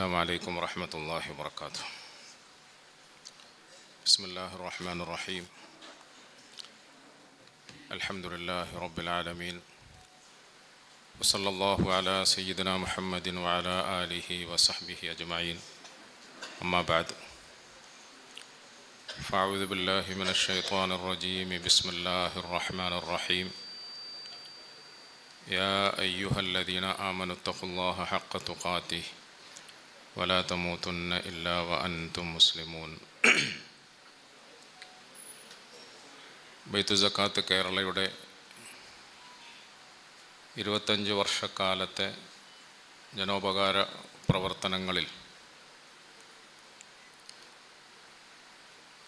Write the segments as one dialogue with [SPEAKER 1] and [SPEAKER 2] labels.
[SPEAKER 1] السلام عليكم ورحمة الله وبركاته. بسم الله الرحمن الرحيم. الحمد لله رب العالمين. وصلى الله على سيدنا محمد وعلى آله وصحبه أجمعين. أما بعد. فأعوذ بالله من الشيطان الرجيم. بسم الله الرحمن الرحيم. يا أيها الذين آمنوا اتقوا الله حق تقاته. ولا تموتن إلا وأنتم مسلمون ബെയ്ത്തു സക്കാത്ത് കേരളയുടെ ഇരുപത്തഞ്ച് വർഷക്കാലത്തെ ജനോപകാര പ്രവർത്തനങ്ങളിൽ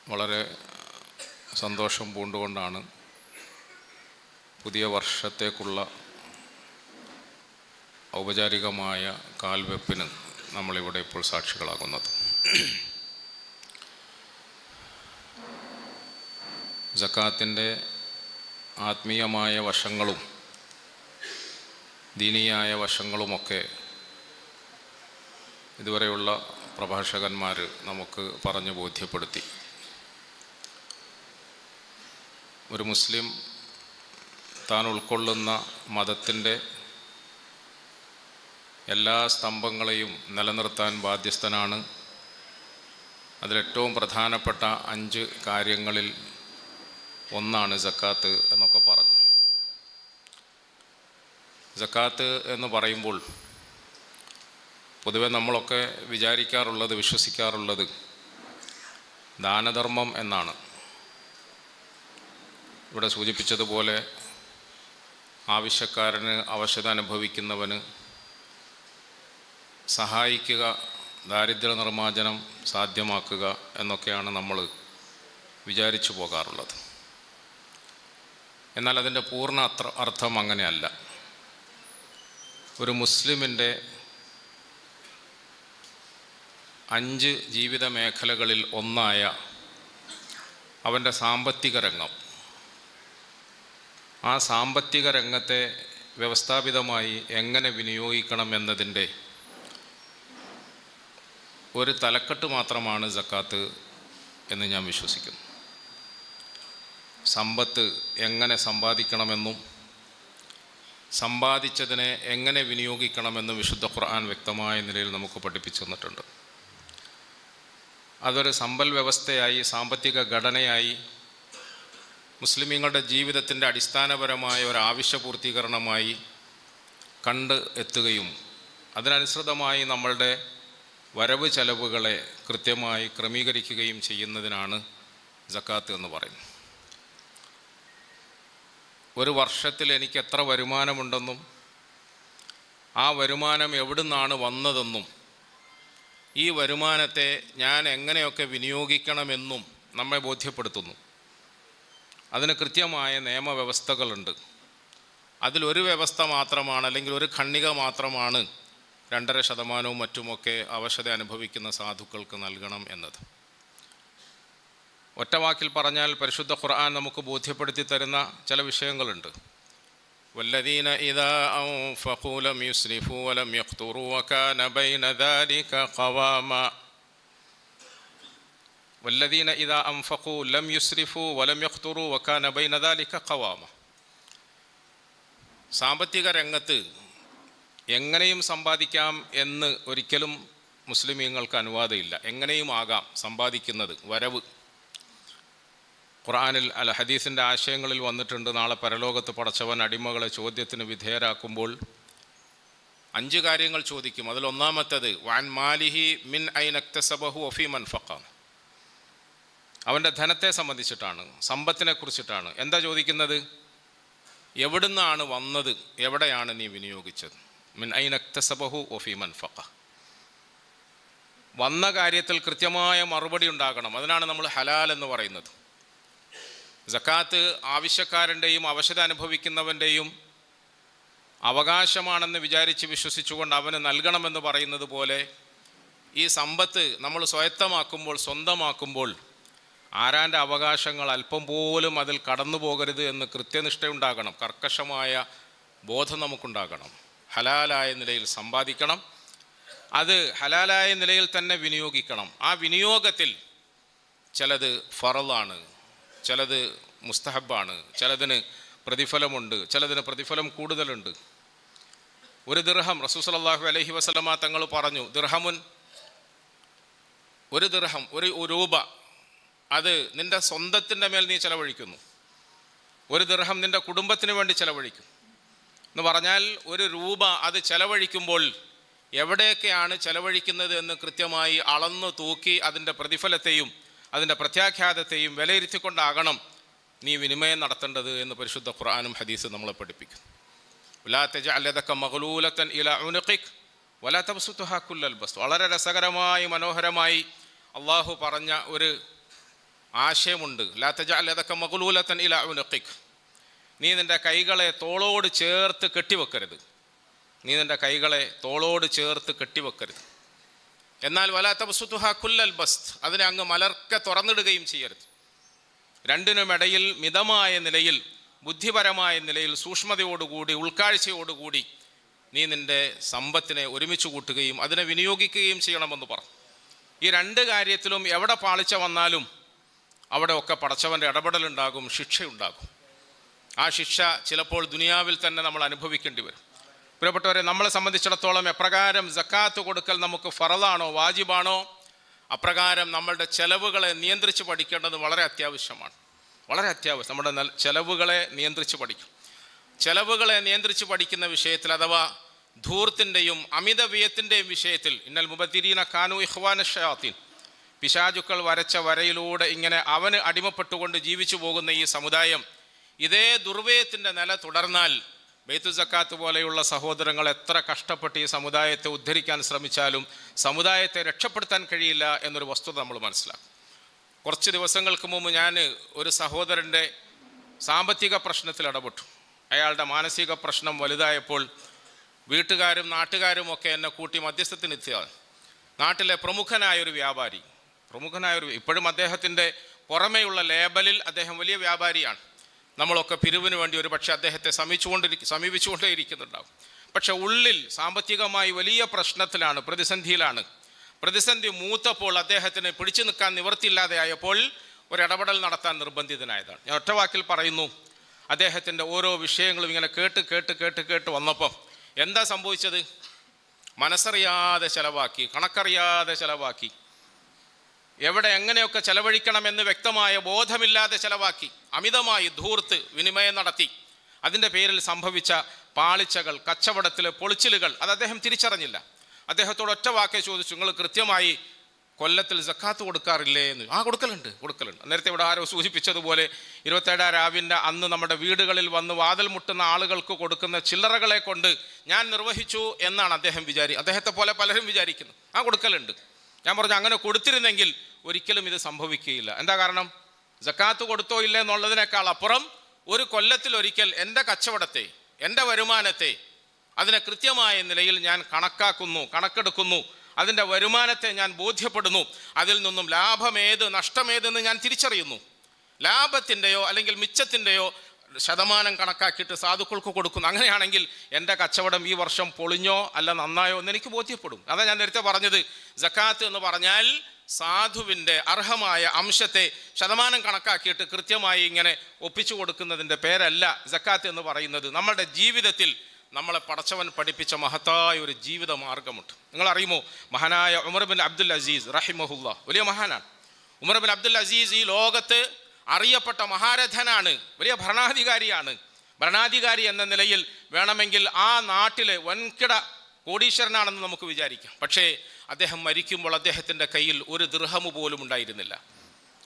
[SPEAKER 1] വളരെ സന്തോഷം പൂണ്ടുകൊണ്ടാണ് പുതിയ വർഷത്തേക്കുള്ള ഔപചാരികമായ കാൽവെപ്പിന് നമ്മളിവിടെ ഇപ്പോൾ സാക്ഷികളാകുന്നത്. ജക്കാത്തിന്റെ ആത്മീയമായ വശങ്ങളും ദീനീയായ വശങ്ങളുമൊക്കെ ഇതുവരെയുള്ള പ്രഭാഷകന്മാർ നമുക്ക് പറഞ്ഞു ബോധ്യപ്പെടുത്തി. ഒരു മുസ്ലിം താൻ ഉൾക്കൊള്ളുന്ന മതത്തിന്റെ എല്ലാ സ്തംഭങ്ങളെയും നിലനിർത്താൻ ബാധ്യസ്ഥനാണ്. അതിലേറ്റവും പ്രധാനപ്പെട്ട അഞ്ച് കാര്യങ്ങളിൽ ഒന്നാണ് ജക്കാത്ത് എന്നൊക്കെ പറഞ്ഞു. ജക്കാത്ത് എന്ന് പറയുമ്പോൾ പൊതുവെ നമ്മളൊക്കെ വിചാരിക്കാറുള്ളത് വിശ്വസിക്കാറുള്ളത് ദാനധർമ്മം എന്നാണ്. ഇവിടെ സൂചിപ്പിച്ചതുപോലെ ആവശ്യക്കാരന് അവശത അനുഭവിക്കുന്നവന് സഹായിക്കുക ദാരിദ്ര്യ നിർമ്മാർജനം സാധ്യമാക്കുക എന്നൊക്കെയാണ് നമ്മൾ വിചാരിച്ചു പോകാറുള്ളത്. എന്നാൽ അതിന്റെ പൂർണ അത്ര അർത്ഥം അങ്ങനെയല്ല. ഒരു മുസ്ലിമിന്റെ അഞ്ച് ജീവിത മേഖലകളിൽ ഒന്നായ അവന്റെ സാമ്പത്തിക രംഗം. ആ സാമ്പത്തിക രംഗത്തെ വ്യവസ്ഥാപിതമായി എങ്ങനെ വിനിയോഗിക്കണം എന്നതിന്റെ ഒരു തലക്കെട്ട് മാത്രമാണ് ജക്കാത്ത് എന്ന് ഞാൻ വിശ്വസിക്കുന്നു. സമ്പത്ത് എങ്ങനെ സമ്പാദിക്കണമെന്നും സമ്പാദിച്ചതിനെ എങ്ങനെ വിനിയോഗിക്കണമെന്നും വിശുദ്ധ ഖുർആൻ വ്യക്തമായ നിലയിൽ നമുക്ക് പഠിപ്പിച്ചു തന്നിട്ടുണ്ട്. അതൊരു സമ്പൽ വ്യവസ്ഥയായി സാമ്പത്തിക ഘടനയായി മുസ്ലിമീങ്ങളുടെ ജീവിതത്തിന്റെ അടിസ്ഥാനപരമായ ഒരു ആവശ്യപൂർത്തീകരണമായി കണ്ട് എത്തുകയും അതിനനുസൃതമായി നമ്മളുടെ വരവ് ചെലവുകളെ കൃത്യമായി ക്രമീകരിക്കുകയും ചെയ്യുന്നതിനാണ് ജക്കാത്ത് എന്ന് പറയുന്നത്. ഒരു വർഷത്തിൽ എനിക്ക് എത്ര വരുമാനമുണ്ടെന്നും ആ വരുമാനം എവിടുന്നാണ് വന്നതെന്നും ഈ വരുമാനത്തെ ഞാൻ എങ്ങനെയൊക്കെ വിനിയോഗിക്കണമെന്നും നമ്മെ ബോധ്യപ്പെടുത്തുന്നു. അതിന് കൃത്യമായ നിയമവ്യവസ്ഥകളുണ്ട്. അതിലൊരു വ്യവസ്ഥ മാത്രമാണ് അല്ലെങ്കിൽ ഒരു ഖണ്ണിക മാത്രമാണ് രണ്ടര ശതമാനവും മറ്റുമൊക്കെ അവശത അനുഭവിക്കുന്ന സാധുക്കൾക്ക് നൽകണം എന്നത് ഒറ്റവാക്കിൽ പറഞ്ഞാൽ പരിശുദ്ധ ഖുർആൻ നമുക്ക് ബോധ്യപ്പെടുത്തി തരുന്ന ചില വിഷയങ്ങളുണ്ട് വല്ലദീന ഇദാ أنفقوا لم يسرفوا ولم يقتروا وكان بين ذلك قواما والذين إذا أنفقوا لم يسرفوا ولم يقتروا وكان بين ذلك قواما സാമ്പത്തിക രംഗത്ത് എങ്ങനെയും സമ്പാദിക്കാം എന്ന് ഒരിക്കലും മുസ്ലിമീങ്ങൾക്ക് അനുവാദമില്ല. എങ്ങനെയും ആകാം സമ്പാദിക്കുന്നത്. വരവ്. ഖുറാനിൽ അല്ല ഹദീസിന്റെ ആശയങ്ങളിൽ വന്നിട്ടുണ്ട്. നാളെ പരലോകത്ത് പടച്ചവൻ അടിമകളെ ചോദ്യത്തിന് വിധേയരാക്കുമ്പോൾ അഞ്ച് കാര്യങ്ങൾ ചോദിക്കും. അതിലൊന്നാമത്തത് വാൻ മാലിഹി മിൻ ഐനക്തസബഹു ഒഫി മൻഫക്ക അവന്റെ ധനത്തെ സംബന്ധിച്ചിട്ടാണ് സമ്പത്തിനെ കുറിച്ചിട്ടാണ്. എന്താ ചോദിക്കുന്നത്? എവിടുന്നാണ് വന്നത്? എവിടെയാണ് നീ വിനിയോഗിച്ചത്? മിൻ ഐനക്തസബഹു ഒഫി മൻഫക്ക വന്ന കാര്യത്തിൽ കൃത്യമായ മറുപടി ഉണ്ടാകണം. അതിനാണ് നമ്മൾ ഹലാൽ എന്ന് പറയുന്നത്. ജക്കാത്ത് ആവശ്യക്കാരന്റെയും അവശത അനുഭവിക്കുന്നവന്റെയും അവകാശമാണെന്ന് വിചാരിച്ച് വിശ്വസിച്ചുകൊണ്ട് അവന് നൽകണമെന്ന് പറയുന്നത് പോലെ ഈ സമ്പത്ത് നമ്മൾ സ്വയത്തമാക്കുമ്പോൾ സ്വന്തമാക്കുമ്പോൾ ആരാന്റെ അവകാശങ്ങൾ അല്പം പോലും അതിൽ കടന്നു പോകരുത് എന്ന് കൃത്യനിഷ്ഠയുണ്ടാകണം. കർക്കശമായ ബോധം നമുക്കുണ്ടാകണം. ഹലാലായ നിലയിൽ സമ്പാദിക്കണം. അത് ഹലാലായ നിലയിൽ തന്നെ വിനിയോഗിക്കണം. ആ വിനിയോഗത്തിൽ ചിലത് ഫറലാണ് ചിലത് മുസ്തഹബാണ് ചിലതിന് പ്രതിഫലമുണ്ട് ചിലതിന് പ്രതിഫലം കൂടുതലുണ്ട്. ഒരു ദിർഹം റസൂസലാഹു അലഹി വസ്ലമ തങ്ങൾ പറഞ്ഞു ദിർഹമുൻ ഒരു ദിർഹം ഒരു രൂപ അത് നിന്റെ സ്വന്തത്തിന്റെ മേൽ നീ ചിലവഴിക്കുന്നു. ഒരു ദിർഹം നിന്റെ കുടുംബത്തിന് വേണ്ടി ചെലവഴിക്കും. എന്ന് പറഞ്ഞാൽ ഒരു രൂപ അത് ചെലവഴിക്കുമ്പോൾ എവിടെയൊക്കെയാണ് ചെലവഴിക്കുന്നത് എന്ന് കൃത്യമായി അളന്നു തൂക്കി അതിന്റെ പ്രതിഫലത്തെയും അതിന്റെ പ്രത്യാഖ്യാതത്തെയും വിലയിരുത്തിക്കൊണ്ടാകണം നീ വിനിമയം നടത്തേണ്ടത് എന്ന് പരിശുദ്ധ ഖുർആാനും ഹദീസും നമ്മളെ പഠിപ്പിക്കുന്നു. ഉലാത്തജ അല്ലതൊക്കെ മഹലൂലത്തൻ ഇല ഉനുഖിഖ് വലാത്തബസുത്തുഹാക്കുല്ലൽ ബസ് വളരെ രസകരമായി മനോഹരമായി അള്ളാഹു പറഞ്ഞ ഒരു ആശയമുണ്ട്. ലാത്തജ അല്ലതൊക്കെ മഹലൂലത്തൻ ഇല ഉനുഖിക്. നീ നിന്റെ കൈകളെ തോളോട് ചേർത്ത് കെട്ടിവെക്കരുത്. നീ നിന്റെ കൈകളെ തോളോട് ചേർത്ത് കെട്ടിവെക്കരുത്. എന്നാൽ വലാത്ത വലാത്തബസുത്തുഹ കുല്ലൽ ബസ്ത് അതിനെ അങ്ങ് മലർക്ക തുറന്നിടുകയും ചെയ്യരുത്. രണ്ടിനുമിടയിൽ മിതമായ നിലയിൽ ബുദ്ധിപരമായ നിലയിൽ സൂക്ഷ്മതയോടുകൂടി ഉൾക്കാഴ്ചയോടുകൂടി നീ നിന്റെ സമ്പത്തിനെ ഒരുമിച്ച് കൂട്ടുകയും അതിനെ വിനിയോഗിക്കുകയും ചെയ്യണമെന്ന് പറഞ്ഞു ഈ രണ്ട് കാര്യത്തിലും എവിടെ പാളിച്ച വന്നാലും അവിടെ ഒക്കെ പടച്ചവന്റെ ഇടപെടലുണ്ടാകും ശിക്ഷയുണ്ടാകും. ആ ശിക്ഷ ചിലപ്പോൾ ദുനിയാവിൽ തന്നെ നമ്മൾ അനുഭവിക്കേണ്ടി വരും. പ്രിയപ്പെട്ടവരെ നമ്മളെ സംബന്ധിച്ചിടത്തോളം എപ്രകാരം ജക്കാത്ത് കൊടുക്കൽ നമുക്ക് ഫറലാണോ വാജിബാണോ? അപ്രകാരം നമ്മളുടെ ചെലവുകളെ നിയന്ത്രിച്ച് പഠിക്കേണ്ടത് വളരെ അത്യാവശ്യമാണ്. വളരെ അത്യാവശ്യം. നമ്മുടെ ചെലവുകളെ നിയന്ത്രിച്ച് പഠിക്കും. ചെലവുകളെ നിയന്ത്രിച്ച് പഠിക്കുന്ന വിഷയത്തിൽ അഥവാ ധൂർത്തിന്റെയും അമിതവ്യയത്തിന്റെയും വിഷയത്തിൽ ഇന്നൽ മുബത്തിരീന കാനു ഇഹ്വാന ഷയാത്തീൻ പിശാചുക്കൾ വരച്ച വരയിലൂടെ ഇങ്ങനെ അവന് അടിമപ്പെട്ടുകൊണ്ട് ജീവിച്ചു പോകുന്ന ഈ സമുദായം ഇതേ ദുർവ്യയത്തിന്റെ നില തുടർന്നാൽ ബെയ്ത്തു സക്കാത്ത് പോലെയുള്ള സഹോദരങ്ങൾ എത്ര കഷ്ടപ്പെട്ട് ഈ സമുദായത്തെ ഉദ്ധരിക്കാൻ ശ്രമിച്ചാലും സമുദായത്തെ രക്ഷപ്പെടുത്താൻ കഴിയില്ല എന്നൊരു വസ്തുത നമ്മൾ മനസ്സിലാക്കും. കുറച്ച് ദിവസങ്ങൾക്ക് മുമ്പ് ഞാൻ ഒരു സഹോദരന്റെ സാമ്പത്തിക പ്രശ്നത്തിൽ ഇടപെട്ടു. അയാളുടെ മാനസിക പ്രശ്നം വലുതായപ്പോൾ വീട്ടുകാരും നാട്ടുകാരും ഒക്കെ എന്നെ കൂട്ടി മധ്യസ്ഥത്തിനെത്തിയതാണ്. നാട്ടിലെ പ്രമുഖനായൊരു വ്യാപാരി പ്രമുഖനായൊരു ഇപ്പോഴും അദ്ദേഹത്തിന്റെ പുറമേയുള്ള ലേബലിൽ അദ്ദേഹം വലിയ വ്യാപാരിയാണ്. നമ്മളൊക്കെ പിരിവിന് വേണ്ടി ഒരു പക്ഷേ അദ്ദേഹത്തെ സമീപിച്ചുകൊണ്ടിരിക്കും സമീപിച്ചുകൊണ്ടേ ഇരിക്കുന്നുണ്ടാവും. പക്ഷെ ഉള്ളിൽ സാമ്പത്തികമായി വലിയ പ്രശ്നത്തിലാണ് പ്രതിസന്ധിയിലാണ്. പ്രതിസന്ധി മൂത്തപ്പോൾ അദ്ദേഹത്തിന് പിടിച്ചു നിൽക്കാൻ നിവൃത്തിയില്ലാതെയായപ്പോൾ ഒരിടപെടൽ നടത്താൻ നിർബന്ധിതനായതാണ്. ഞാൻ ഒറ്റവാക്കിൽ പറയുന്നു അദ്ദേഹത്തിന്റെ ഓരോ വിഷയങ്ങളും ഇങ്ങനെ കേട്ട് കേട്ട് കേട്ട് കേട്ട് വന്നപ്പം എന്താ സംഭവിച്ചത്? മനസ്സറിയാതെ ചിലവാക്കി കണക്കറിയാതെ ചെലവാക്കി. എവിടെ എങ്ങനെയൊക്കെ ചെലവഴിക്കണമെന്ന് വ്യക്തമായ ബോധമില്ലാതെ ചെലവാക്കി അമിതമായി ധൂർത്ത് വിനിമയം നടത്തി. അതിന്റെ പേരിൽ സംഭവിച്ച പാളിച്ചകൾ കച്ചവടത്തിലെ പൊളിച്ചിലുകൾ അത് അദ്ദേഹം തിരിച്ചറിഞ്ഞില്ല. അദ്ദേഹത്തോട് ഒറ്റ വാക്കേ ചോദിച്ചു നിങ്ങൾ കൃത്യമായി കൊല്ലത്തിൽ സക്കാത്ത് കൊടുക്കാറില്ലേ? എന്ന്. ആ കൊടുക്കലുണ്ട് കൊടുക്കലുണ്ട്. നേരത്തെ ഇവിടെ ആരോ സൂചിപ്പിച്ചതുപോലെ ഇരുപത്തേഴാം രാവിന്റെ അന്ന് നമ്മുടെ വീടുകളിൽ വന്ന് വാതിൽ മുട്ടുന്ന ആളുകൾക്ക് കൊടുക്കുന്ന ചില്ലറകളെ കൊണ്ട് ഞാൻ നിർവഹിച്ചു എന്നാണ് അദ്ദേഹം വിചാരി അദ്ദേഹത്തെ പോലെ പലരും വിചാരിക്കുന്നു. ആ കൊടുക്കലുണ്ട്. ഞാൻ പറഞ്ഞു അങ്ങനെ കൊടുത്തിരുന്നെങ്കിൽ ഒരിക്കലും ഇത് സംഭവിക്കുകയില്ല. എന്താ കാരണം? ജക്കാത്ത് കൊടുത്തോ ഇല്ല എന്നുള്ളതിനേക്കാൾ അപ്പുറം ഒരു കൊല്ലത്തിൽ ഒരിക്കൽ എന്റെ കച്ചവടത്തെ എന്റെ വരുമാനത്തെ അതിനെ കൃത്യമായ നിലയിൽ ഞാൻ കണക്കാക്കുന്നു കണക്കെടുക്കുന്നു. അതിന്റെ വരുമാനത്തെ ഞാൻ ബോധ്യപ്പെടുന്നു. അതിൽ നിന്നും ലാഭമേത് നഷ്ടമേതെന്ന് ഞാൻ തിരിച്ചറിയുന്നു. ലാഭത്തിന്റെയോ അല്ലെങ്കിൽ മിച്ചത്തിന്റെയോ ശതമാനം കണക്കാക്കിയിട്ട് സാധുക്കൾക്ക് കൊടുക്കുന്നു. അങ്ങനെയാണെങ്കിൽ എന്റെ കച്ചവടം ഈ വർഷം പൊളിഞ്ഞോ അല്ല നന്നായോ എന്ന് എനിക്ക് ബോധ്യപ്പെടും. അതാ ഞാൻ നേരത്തെ പറഞ്ഞത്. ജക്കാത്ത് എന്ന് പറഞ്ഞാൽ സാധുവിന്റെ അർഹമായ അംശത്തെ ശതമാനം കണക്കാക്കിയിട്ട് കൃത്യമായി ഇങ്ങനെ ഒപ്പിച്ചു കൊടുക്കുന്നതിന്റെ പേരല്ല ജക്കാത്ത് എന്ന് പറയുന്നത്. നമ്മളുടെ ജീവിതത്തിൽ നമ്മളെ പടച്ചവൻ പഠിപ്പിച്ച മഹത്തായ ഒരു ജീവിത മാർഗമുണ്ട്. നിങ്ങൾ അറിയുമോ മഹാനായ ഉമർ ബിൻ അബ്ദുൽ അസീസ് റഹിമഹുല്ല. വലിയ മഹാനാണ്. ഉമർ ബിൻ അബ്ദുൽ അസീസ് ഈ ലോകത്ത് അറിയപ്പെട്ട മഹാരഥനാണ്. വലിയ ഭരണാധികാരിയാണ്. ഭരണാധികാരി എന്ന നിലയിൽ വേണമെങ്കിൽ ആ നാട്ടിലെ വൻകിട കോടീശ്വരനാണെന്ന് നമുക്ക് വിചാരിക്കാം. പക്ഷേ അദ്ദേഹം മരിക്കുമ്പോൾ അദ്ദേഹത്തിന്റെ കയ്യിൽ ഒരു ദൃഹമു പോലും ഉണ്ടായിരുന്നില്ല.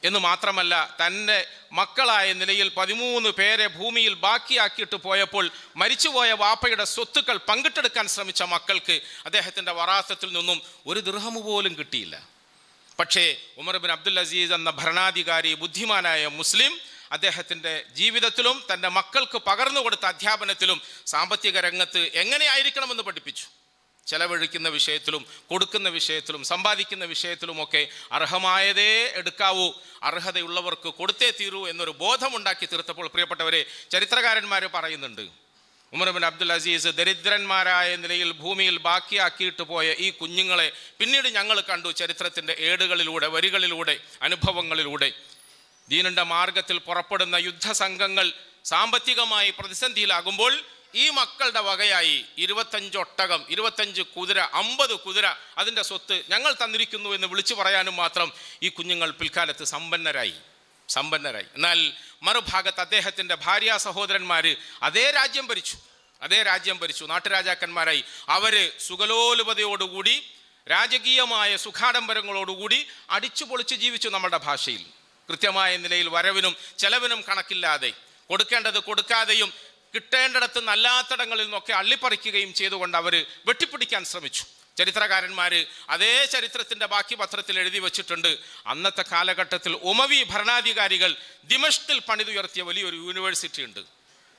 [SPEAKER 1] എന്ന് മാത്രമല്ല തന്റെ മക്കളായ നിലയിൽ പതിമൂന്ന് പേരെ ഭൂമിയിൽ ബാക്കിയാക്കിയിട്ട് പോയപ്പോൾ മരിച്ചുപോയ വാപ്പയുടെ സ്വത്തുക്കൾ പങ്കിട്ടെടുക്കാൻ ശ്രമിച്ച മക്കൾക്ക് അദ്ദേഹത്തിന്റെ വറാസത്തിൽ നിന്നും ഒരു ദൃഹമു പോലും കിട്ടിയില്ല. പക്ഷേ ഉമർ ബിൻ അബ്ദുൽ അസീസ് എന്ന ഭരണാധികാരി ബുദ്ധിമാനായ മുസ്ലിം അദ്ദേഹത്തിന്റെ ജീവിതത്തിലും തന്റെ മക്കൾക്ക് പകർന്നു കൊടുത്ത അധ്യാപനത്തിലും സാമ്പത്തിക രംഗത്ത് എങ്ങനെയായിരിക്കണമെന്ന് പഠിപ്പിച്ചു. ചെലവഴിക്കുന്ന വിഷയത്തിലും കൊടുക്കുന്ന വിഷയത്തിലും സമ്പാദിക്കുന്ന വിഷയത്തിലുമൊക്കെ അർഹമായതേ എടുക്കാവൂ. അർഹതയുള്ളവർക്ക് കൊടുത്തേ തീരൂ എന്നൊരു ബോധമുണ്ടാക്കി തീർത്തപ്പോൾ പ്രിയപ്പെട്ടവരെ ചരിത്രകാരന്മാർ പറയുന്നുണ്ട് ഉമർബിൻ അബ്ദുൽ അസീസ് ദരിദ്രന്മാരായ നിലയിൽ ഭൂമിയിൽ ബാക്കിയാക്കിയിട്ട് പോയ ഈ കുഞ്ഞുങ്ങളെ പിന്നീട് ഞങ്ങൾ കണ്ടു ചരിത്രത്തിന്റെ ഏടുകളിലൂടെ വരികളിലൂടെ അനുഭവങ്ങളിലൂടെ. ദീനന്റെ മാർഗത്തിൽ പുറപ്പെടുന്ന യുദ്ധസംഘങ്ങൾ സാമ്പത്തികമായി പ്രതിസന്ധിയിലാകുമ്പോൾ ഈ മക്കളുടെ വകയായി ഇരുപത്തഞ്ച് ഒട്ടകം ഇരുപത്തഞ്ച് കുതിര അമ്പത് കുതിര അതിന്റെ സ്വത്ത് ഞങ്ങൾ തന്നിരിക്കുന്നു എന്ന് വിളിച്ചു പറയാനും മാത്രം ഈ കുഞ്ഞുങ്ങൾ പിൽക്കാലത്ത് സമ്പന്നരായി. സമ്പന്നരായി. എന്നാൽ മറുഭാഗത്ത് അദ്ദേഹത്തിന്റെ ഭാര്യ സഹോദരന്മാർ അതേ രാജ്യം ഭരിച്ചു. അതേ രാജ്യം ഭരിച്ചു. നാട്ടുരാജാക്കന്മാരായി. അവർ സുഗലോലുപതയോടുകൂടി രാജകീയമായ സുഖാഡംബരങ്ങളോടുകൂടി അടിച്ചു പൊളിച്ച് ജീവിച്ചു നമ്മുടെ ഭാഷയിൽ. കൃത്യമായ നിലയിൽ വരവിനും ചെലവിനും കണക്കില്ലാതെ കൊടുക്കേണ്ടത് കൊടുക്കാതെയും കിട്ടേണ്ടിടത്ത് നല്ലാത്തടങ്ങളിൽ നിന്നൊക്കെ അള്ളിപ്പറിക്കുകയും ചെയ്തുകൊണ്ട് അവർ വെട്ടിപ്പിടിക്കാൻ ശ്രമിച്ചു. ചരിത്രകാരന്മാർ അതേ ചരിത്രത്തിന്റെ ബാക്കി പത്രത്തിൽ എഴുതി വച്ചിട്ടുണ്ട്. അന്നത്തെ കാലഘട്ടത്തിൽ ഉമവി ഭരണാധികാരികൾ ദിമഷ്കിൽ പണിതുയർത്തിയ വലിയൊരു യൂണിവേഴ്സിറ്റി ഉണ്ട്.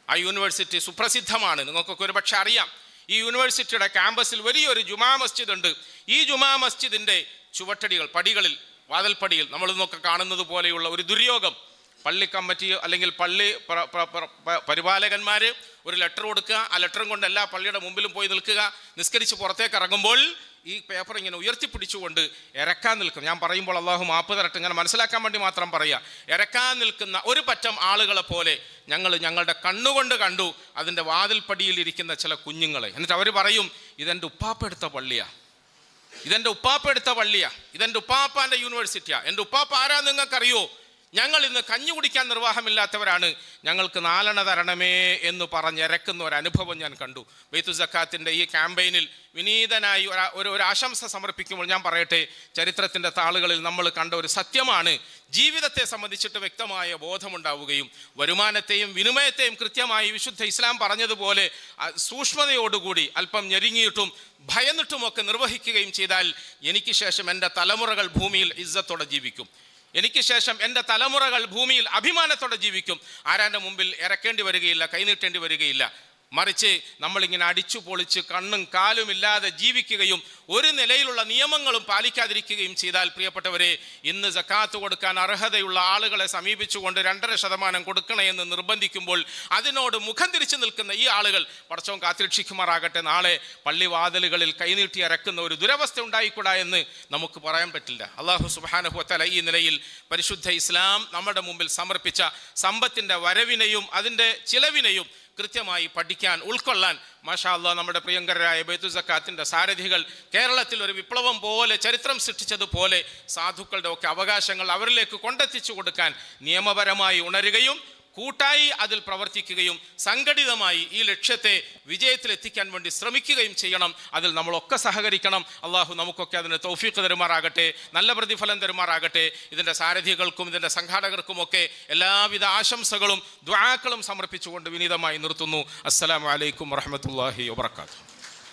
[SPEAKER 1] ആ യൂണിവേഴ്സിറ്റി സുപ്രസിദ്ധമാണ്. നിങ്ങൾക്കൊക്കെ ഒരുപക്ഷെ അറിയാം. ഈ യൂണിവേഴ്സിറ്റിയുടെ ക്യാമ്പസിൽ വലിയൊരു ജുമാ മസ്ജിദ് ഉണ്ട്. ഈ ജുമാ മസ്ജിദിന്റെ ചുവട്ടടികൾ പടികളിൽ വാതൽപ്പടിയിൽ നമ്മൾ ഇന്നൊക്കെ കാണുന്നത് പോലെയുള്ള ഒരു ദുര്യോഗം പള്ളി കമ്മിറ്റി അല്ലെങ്കിൽ പള്ളി പരിപാലകന്മാർ ഒരു ലെറ്റർ കൊടുക്കുക. ആ ലെറ്ററും കൊണ്ട് എല്ലാ പള്ളിയുടെ മുമ്പിലും പോയി നിൽക്കുക. നിസ്കരിച്ച് പുറത്തേക്ക് ഇറങ്ങുമ്പോൾ ഈ പേപ്പർ ഇങ്ങനെ ഉയർത്തിപ്പിടിച്ചുകൊണ്ട് ഇറക്കാൻ നിൽക്കും. ഞാൻ പറയുമ്പോൾ അള്ളാഹു മാപ്പ് തരട്ടെ. ഇങ്ങനെ മനസ്സിലാക്കാൻ വേണ്ടി മാത്രം പറയുക ഇറക്കാൻ നിൽക്കുന്ന ഒരു പറ്റം ആളുകളെ പോലെ ഞങ്ങൾ ഞങ്ങളുടെ കണ്ണുകൊണ്ട് കണ്ടു അതിന്റെ വാതിൽപ്പടിയിൽ ഇരിക്കുന്ന ചില കുഞ്ഞുങ്ങളെ. എന്നിട്ട് അവർ പറയും ഇതെന്റെ ഉപ്പാപ്പ എടുത്ത പള്ളിയാണ് ഇതെന്റെ ഉപ്പാപ്പ എടുത്ത പള്ളിയാ. ഇതെന്റെ ഉപ്പാപ്പാന്റെ യൂണിവേഴ്സിറ്റിയാ എന്റെ ഉപ്പാപ്പ ആരാ നിങ്ങൾക്കറിയോ? ഞങ്ങൾ ഇന്ന് കഞ്ഞി കുടിക്കാൻ നിർവാഹമില്ലാത്തവരാണ്. ഞങ്ങൾക്ക് നാലെണ്ണ തരണമേ എന്ന് പറഞ്ഞിരക്കുന്ന ഒരു അനുഭവം ഞാൻ കണ്ടു. ബെയ്ത്തു സക്കാത്തിന്റെ ഈ ക്യാമ്പയിനിൽ വിനീതനായി ഒരു- ഒരു ആശംസ സമർപ്പിക്കുമ്പോൾ ഞാൻ പറയട്ടെ ചരിത്രത്തിന്റെ താളുകളിൽ നമ്മൾ കണ്ട ഒരു സത്യമാണ്. ജീവിതത്തെ സംബന്ധിച്ചിട്ട് വ്യക്തമായ ബോധമുണ്ടാവുകയും വരുമാനത്തെയും വിനിമയത്തെയും കൃത്യമായി വിശുദ്ധ ഇസ്ലാം പറഞ്ഞതുപോലെ സൂക്ഷ്മതയോടുകൂടി അല്പം ഞെരുങ്ങിയിട്ടും ഭയന്നിട്ടുമൊക്കെ നിർവഹിക്കുകയും ചെയ്താൽ എനിക്ക് ശേഷം എന്റെ തലമുറകൾ ഭൂമിയിൽ ഇസ്സത്തോടെ ജീവിക്കും. എനിക്ക് ശേഷം എന്റെ തലമുറകൾ ഭൂമിയിൽ അഭിമാനത്തോടെ ജീവിക്കും. ആരാന്റെ മുമ്പിൽ ഇറക്കേണ്ടി വരികയില്ല കൈനീട്ടേണ്ടി വരികയില്ല. മറിച്ച് നമ്മളിങ്ങനെ അടിച്ചു പൊളിച്ച് കണ്ണും കാലും ഇല്ലാതെ ജീവിക്കുകയും ഒരു നിലയിലുള്ള നിയമങ്ങളും പാലിക്കാതിരിക്കുകയും ചെയ്താൽ പ്രിയപ്പെട്ടവരെ ഇന്ന് സക്കാത്ത് കൊടുക്കാൻ അർഹതയുള്ള ആളുകളെ സമീപിച്ചുകൊണ്ട് രണ്ടര ശതമാനം കൊടുക്കണമെന്ന് നിർബന്ധിക്കുമ്പോൾ അതിനോട് മുഖം തിരിച്ചു നിൽക്കുന്ന ഈ ആളുകൾ പടച്ചവും കാത്തിരക്ഷിക്കുമാറാകട്ടെ. നാളെ പള്ളിവാതിലുകളിൽ കൈനീട്ടി അരക്കുന്ന ഒരു ദുരവസ്ഥ ഉണ്ടായിക്കൂടാ എന്ന് നമുക്ക് പറയാൻ പറ്റില്ല. അള്ളാഹു സുബാനഹുത്തല ഈ നിലയിൽ പരിശുദ്ധ ഇസ്ലാം നമ്മുടെ മുമ്പിൽ സമർപ്പിച്ച സമ്പത്തിന്റെ വരവിനെയും അതിന്റെ ചിലവിനെയും കൃത്യമായി പഠിക്കാൻ ഉൾക്കൊള്ളാൻ മാഷാ അള്ളാഹ് നമ്മുടെ പ്രിയങ്കരായ ബൈത്തു സക്കാത്തിന്റെ സാരഥികൾ കേരളത്തിൽ ഒരു വിപ്ലവം പോലെ ചരിത്രം സൃഷ്ടിച്ചതുപോലെ സാധുക്കളുടെ ഒക്കെ അവകാശങ്ങൾ അവരിലേക്ക് കൊണ്ടെത്തിച്ചു കൊടുക്കാൻ നിയമപരമായി ഉണരുകയും കൂട്ടായി അതിൽ പ്രവർത്തിക്കുകയും സംഘടിതമായി ഈ ലക്ഷ്യത്തെ വിജയത്തിൽ എത്തിക്കാൻ വേണ്ടി ശ്രമിക്കുകയും ചെയ്യണം. അതിൽ നമ്മളൊക്കെ സഹകരിക്കണം. അള്ളാഹു നമുക്കൊക്കെ അതിന് തൗഫീഖ് തരുമാറാകട്ടെ നല്ല പ്രതിഫലം തരുമാറാകട്ടെ. ഇതിന്റെ സാരഥികൾക്കും ഇതിന്റെ സംഘാടകർക്കുമൊക്കെ എല്ലാവിധ ആശംസകളും ദ്വാക്കളും സമർപ്പിച്ചുകൊണ്ട് വിനീതമായി നിർത്തുന്നു. അസ്സലാമു അലൈക്കും വറഹമത്തല്ലാഹി വാത്തു